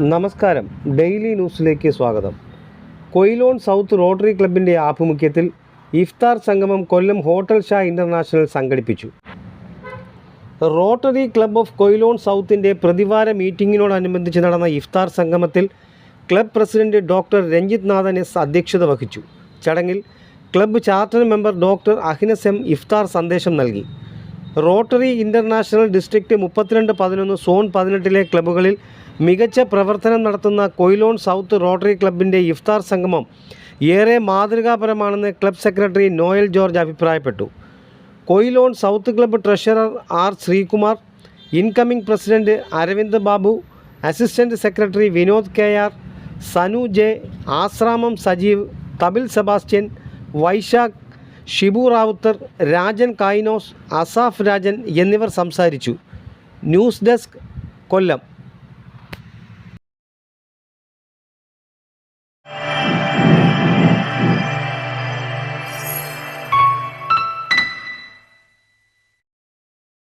നമസ്കാരം. ഡെയിലി ന്യൂസിലേക്ക് സ്വാഗതം. കൊയിലോൺ സൗത്ത് റോട്ടറി ക്ലബിന്റെ ആഭിമുഖ്യത്തിൽ ഇഫ്താർ സംഗമം കൊല്ലം ഹോട്ടൽ ഷാ ഇന്റർനാഷണൽ സംഘടിപ്പിച്ചു. റോട്ടറി ക്ലബ് ഓഫ് കൊയിലോൺ സൗത്തിന്റെ പ്രതിവാര മീറ്റിങ്ങിനോടനുബന്ധിച്ച് നടന്ന ഇഫ്താർ സംഗമത്തിൽ ക്ലബ് പ്രസിഡന്റ് ഡോക്ടർ രഞ്ജിത് നാഥൻ എസ് അധ്യക്ഷത വഹിച്ചു. ചടങ്ങിൽ club charter member doctor Ahinas M ഇഫ്താർ സന്ദേശം നൽകി. റോട്ടറി ഇന്റർനാഷണൽ ഡിസ്ട്രിക്റ്റ് മുപ്പത്തിരണ്ട് പതിനൊന്ന് സോൺ പതിനെട്ടിലെ ക്ലബ്ബുകളിൽ മികച്ച പ്രവർത്തനം നടത്തുന്ന കൊയിലോൺ സൗത്ത് റോട്ടറി ക്ലബിന്റെ ഇഫ്താർ സംഗമം ഏറെ മാതൃകാപരമാണെന്ന് ക്ലബ് സെക്രട്ടറി നോയൽ ജോർജ് അഭിപ്രായപ്പെട്ടു. Quilon south club treasurer R Sreekumar incoming president Aravind Babu assistant secretary Vinod K R Sanu J Asramam Sajeev Thabil Sebastian Vaishakh Shibu Rawther Rajan Kainos Asaf Rajan എന്നിവർ സംസാരിച്ചു. News desk Kollam.